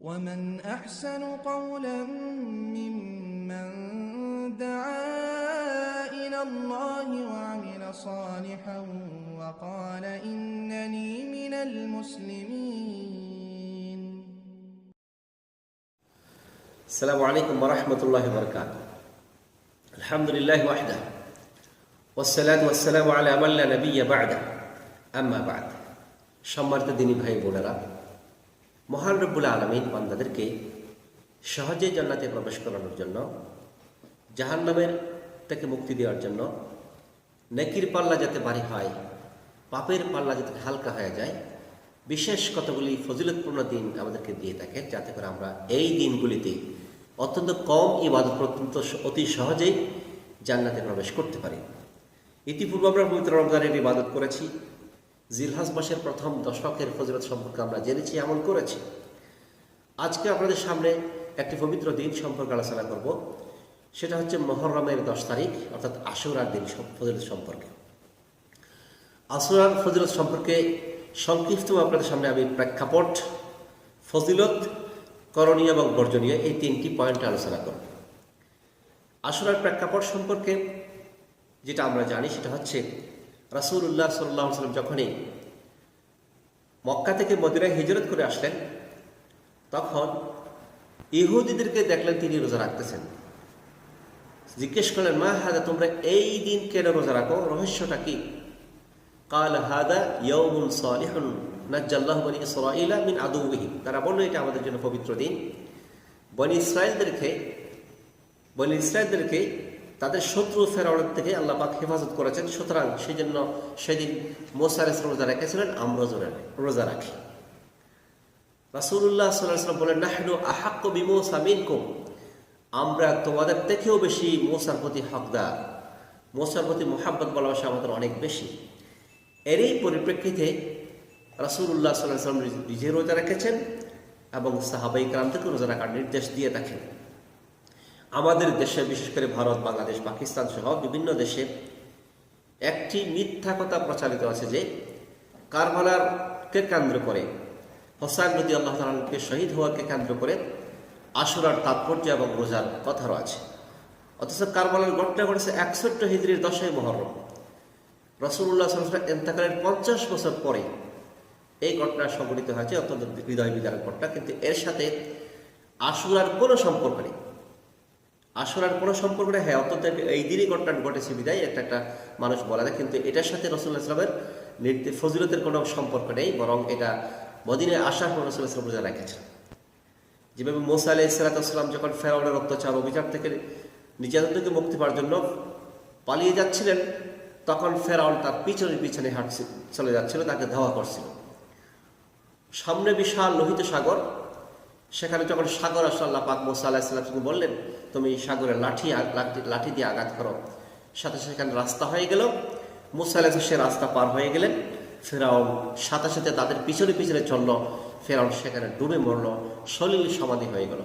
ومن أحسن قولا ممن دعا إلى الله وعمل صالحا وقال إنني من المسلمين السلام عليكم ورحمة الله وبركاته الحمد لله وحده والصلاة والسلام على من لا نبي بعده أما بعد সম্মানিত দিনী ভাই বোনেরা মহান রব্বুল আলমিন বান্দাদেরকে সহজে জান্নাতে প্রবেশ করানোর জন্য, জাহান্নামের থেকে মুক্তি দেওয়ার জন্য নেকির পাল্লা যাতে বাড়ি হয়, পাপের পাল্লা যাতে হালকা হয়ে যায়, বিশেষ কতগুলি ফজিলতপূর্ণ দিন আমাদেরকে দিয়ে থাকে, যাতে করে আমরা এই দিনগুলিতে অত্যন্ত কম ইবাদত অত্যন্ত স- অতি সহজেই জান্নাতে প্রবেশ করতে পারি। ইতিপূর্বে আমরা পবিত্র রমজানের ইবাদত করেছি জিলহাজ মাসের প্রথম দশকের ফজিলত সম্পর্কে আমরা জেনেছি এমন করেছি। আজকে আপনাদের সামনে একটি পবিত্র দিন সম্পর্কে আলোচনা করব। সেটা হচ্ছে মহরমের দশ তারিখ, অর্থাৎ আশুরার দিন ফজিলত সম্পর্কে। আশুরার ফজিলত সম্পর্কে সংক্ষিপ্ত আপনাদের সামনে আমি প্রেক্ষাপট, ফজিলত, করণীয় এবং বর্জনীয় এই তিনটি পয়েন্ট আলোচনা করব। আশুরার প্রেক্ষাপট সম্পর্কে যেটা আমরা জানি সেটা হচ্ছে রাসূলুল্লাহ সাল্লাহ সাল্লাম যখনই মক্কা থেকে মদিনায় হিজরত করে আসলেন, তখন ইহুদিদেরকে দেখলেন তিনি রোজা রাখতেছেন। জিজ্ঞেস করলেন, মা হাদা, তোমরা এই দিন কেন রোজা রাখো? রহস্যটা কি? কাল হাদা ইয়ৌমুন সালিহুন নাজ্জাল্লাহু বনি ইসরাঈলা মিন আদুবিহি তারা বলল, এটা আমাদের জন্য পবিত্র দিন। বনি ইসরায়েলদেরকে বনি ইসরায়েলদেরকে তাদের শত্রু ফেরাউনের থেকে আল্লাহ পাক হেফাজত করেছেন। সুতরাং সেই জন্য সেদিন মোসা আলাইহিস রোজা রেখেছিলেন, আমরা রোজা রাখি। আলাইহি ওয়াসাল্লাম বলেন, নাহনু আহাক্কু বিমূসা মিনকুম। আমরা তোমাদের থেকেও বেশি মোসার প্রতি হকদার। মোসার প্রতি মোহাব্বত, ভালোবাসা আমাদের অনেক বেশি। এরই পরিপ্রেক্ষিতে রাসূলুল্লাহ সাল্লাল্লাহু আলাইহি ওয়াসাল্লাম নিজে রোজা রেখেছেন এবং সাহাবাই কালাম থেকে রোজা রাখার নির্দেশ দিয়ে থাকেন। আমাদের দেশে, বিশেষ করে ভারত, বাংলাদেশ, পাকিস্তান সহ বিভিন্ন দেশে একটি মিথ্যা কথা প্রচারিত আছে যে কারবালারকে কেন্দ্র করে, হোসাইন নদী আল্লাহ তালকে শহীদ হওয়াকে কেন্দ্র করে আশুরার তাৎপর্য এবং রোজার কথারও আছে অথচ কারবালার ঘটনা ঘটেছে একষট্টি হিজড়ির দশই মহরম। রসুল্লাহ এন্তাকালের পঞ্চাশ বছর পরে এই ঘটনা সংঘটিত হয়েছে, অত্যন্ত হৃদয় বিদারক ঘটনা। কিন্তু এর সাথে আশুরার কোনো সম্পর্ক নেই। আসরার কোনো সম্পর্ক নেই হ্যাঁ অত্যন্ত এই দিনই ঘটনা ঘটেছে বিদায়, একটা একটা মানুষ বলা যায়। কিন্তু এটার সাথে রসুল্লাহ ইসলামের নির্দেশ ফজিলতের কোনো সম্পর্ক নেই, বরং এটা মদিনে আসার পর রসুল্লাহ ইসলাম রোজা রেখেছেন। যেভাবে মোসা আলাহ ইসলাতাম যখন ফেরাউনের অত্যাচার অভিযান থেকে নির্যাতন থেকে মুক্তি পাওয়ার জন্য পালিয়ে যাচ্ছিলেন, তখন ফেরাউন তার পিছনে পিছনে হাঁটছে, চলে যাচ্ছিল, তাকে ধাওয়া করছিল। সামনে বিশাল লোহিত সাগর সেখানে যখন সাগর আসলে, আল্লাহ পাক মোসা আল্লাহ ইসলামকে বললেন, তুমি সাগরের লাঠি লাঠি লাঠি দিয়ে আঘাত করো। সাথে সেখানে রাস্তা হয়ে গেল। মুসা আলাহ সে রাস্তা পার হয়ে গেলেন। ফেরাউন সাথে সাথে তাদের পিছনে পিছনে চলল। ফেরাউন সেখানে ডুবে মরল। সলিল সমাধি হয়ে গেল।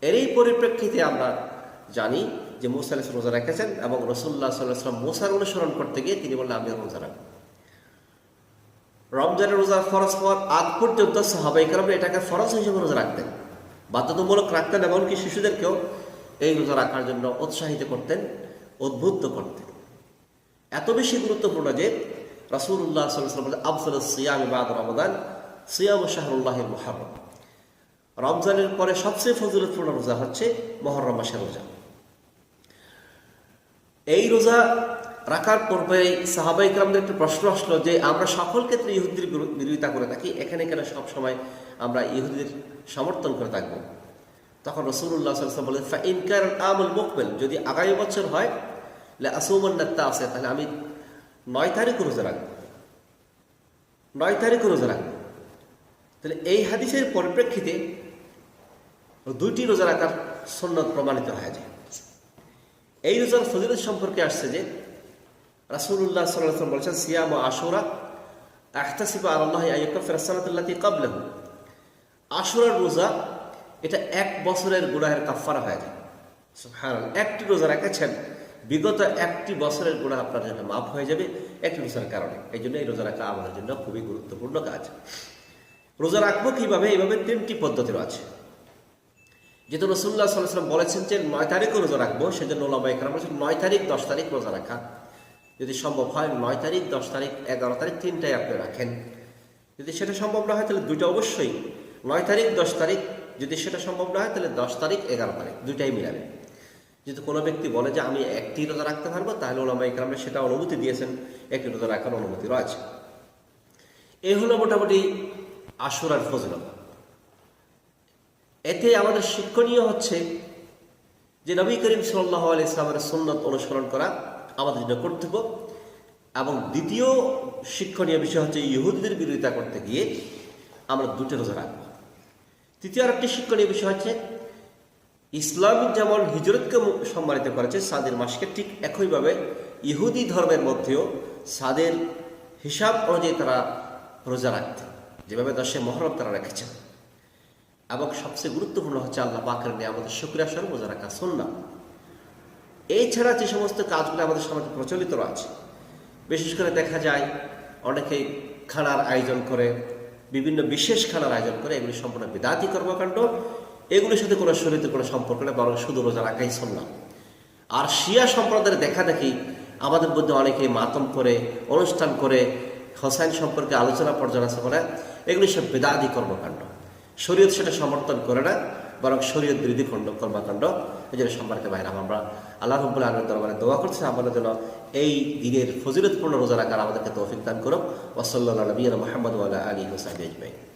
এরই পরিপ্রেক্ষিতে আমরা জানি যে মুসা আলাহ রোজা রেখেছেন এবং রসুল্লাহ সাল্লাহ সাল্লাম মুসার অনুসরণ করতে গিয়ে তিনি বললেন, আমি রোজা রাখব। রমজানের রোজা ফরজ হওয়ার আগ পর্যন্ত সাহাবাই কারণে এটাকে ফরজ হিসেবে রোজা রাখতেন। বাধ্যতামূলক রাখতেন এমনকি শিশুদেরকেও এই রোজা রাখার জন্য উৎসাহিত করতেন, উদ্বুদ্ধ করতেন। এত বেশি গুরুত্বপূর্ণ যে আলাইহি আফসল সিয়াম বাদ রমাদান, সিয়াম শাহরুল্লাহের রমজানের পরে সবচেয়ে ফজিলতপূর্ণ রোজা হচ্ছে মহরম মাসের রোজা। এই রোজা রাখার পূর্বে সাহাবাই কালামদের একটা প্রশ্ন আসলো যে, আমরা সকল ক্ষেত্রে ইহুদির বিরো- বিরোধিতা করে থাকি, এখানে কেন সব সময় আমরা ইহুদির সমর্থন করে থাকব? তখন রসুল্লাহ ফা ইনকার আমল মুকবেল যদি আগামী বছর হয় আসৌমন্নাত্তা আছে, তাহলে আমি নয় তারিখ রোজা রাখব। নয় তারিখ রোজা রাখব। তাহলে এই হাদিসের পরিপ্রেক্ষিতে দুইটি রোজা রাখার সন্ন্যত প্রমাণিত হয়ে যায় এই রোজার ফজিলত সম্পর্কে আসছে যে আলাইহি ওয়াসাল্লাম বলেছেন, সিয়াম ও আশুরা আহতাসিবু আলাল্লাহি আইয়াকাফির সানাতাল্লাতি ক্বাবলাহু। আশুরার রোজা, এটা এক বছরের গুনাহের কাফফারা হয়ে যায়। একটি রোজা রেখেছেন, বিগত একটি বছরের গুনাহ আপনার জন্য মাফ হয়ে যাবে একটি রোজার কারণে। এই জন্য এই রোজা রাখা আমাদের জন্য খুবই গুরুত্বপূর্ণ কাজ। রোজা রাখব কীভাবে? এইভাবে তিনটি পদ্ধতি আছে। যেহেতু রসুল্লাহ সাল্লাম বলেছেন যে, নয় তারিখও রোজা রাখব সেজন্য ওলামা একরাম বলেছেন, নয় তারিখ, দশ তারিখ রোজা রাখা। যদি সম্ভব হয়, নয় তারিখ, দশ তারিখ, এগারো তারিখ, তিনটায় আপনি রাখেন। যদি সেটা সম্ভব না হয়, তাহলে দুইটা অবশ্যই। নয় তারিখ, দশ তারিখ, যদি সেটা সম্ভব না হয়, তাহলে দশ তারিখ, এগারো তারিখ, দুইটাই মিলাবেন। যদি কোনো ব্যক্তি বলে যে আমি একটি রোজা রাখতে পারব, তাহলে ওলামা ইকরামে সেটা অনুমতি দিয়েছেন, একটি রোজা রাখার অনুমতি রয়েছে। এই হলো মোটামুটি আশুরার ফজলত। এতে আমাদের শিক্ষণীয় হচ্ছে যে নবী করিম সাল্লাহ আলি ইসলামের সুন্নত অনুসরণ করা আমাদের কর্তব্য এবং দ্বিতীয় শিক্ষণীয় বিষয় হচ্ছে ইহুদিদের বিরোধিতা করতে গিয়ে আমরা দুটো রোজা রাখব। তৃতীয় আরেকটি শিক্ষণীয় বিষয় হচ্ছে, ইসলাম যেমন হিজরতকে সম্মানিত করেছে, সাদের মাসকে ঠিক একইভাবে ইহুদি ধর্মের মধ্যেও সাদের হিসাব অনুযায়ী তারা রোজা রাখতেন, যেভাবে দশে মহরম তারা রেখেছেন। এবং সবচেয়ে গুরুত্বপূর্ণ হচ্ছে আল্লাহ পাকের নিয়ে আমাদের শুক্রিয়া স্বরূপ রোজা রাখা সন্না এছাড়া যে সমস্ত কাজগুলো আমাদের সমাজে প্রচলিত আছে বিশেষ করে দেখা যায় অনেকেই খানার আয়োজন করে, বিভিন্ন বিশেষ খানার আয়োজন করে, এগুলি সম্পূর্ণ বিদাতি কর্মকাণ্ড। এগুলির সাথে কোনো শরীরে কোনো সম্পর্ক নেই, বরং শুধু রোজা রাখাই সন্না আর শিয়া সম্প্রদায়ের দেখা দেখি আমাদের মধ্যে অনেকেই মাতম করে, অনুষ্ঠান করে, হোসাইন সম্পর্কে আলোচনা পর্যালোচনা করে এগুলি সব বেদাদি কর্মকাণ্ড। শরীয়ত সেটা সমর্থন করে না, বরং শরীয়ত বিরোধী কর্মকাণ্ড। এই সম্পর্কে বাইরে আমরা আল্লাহ রব্বুল আলমের দরবারে দোয়া করছি আমাদের যেন এই দিনের ফজিলতপূর্ণ রোজা রাখার আমাদেরকে তৌফিক দান করুক। ওসল্লা নবীন মোহাম্মদ আলী হোসাইন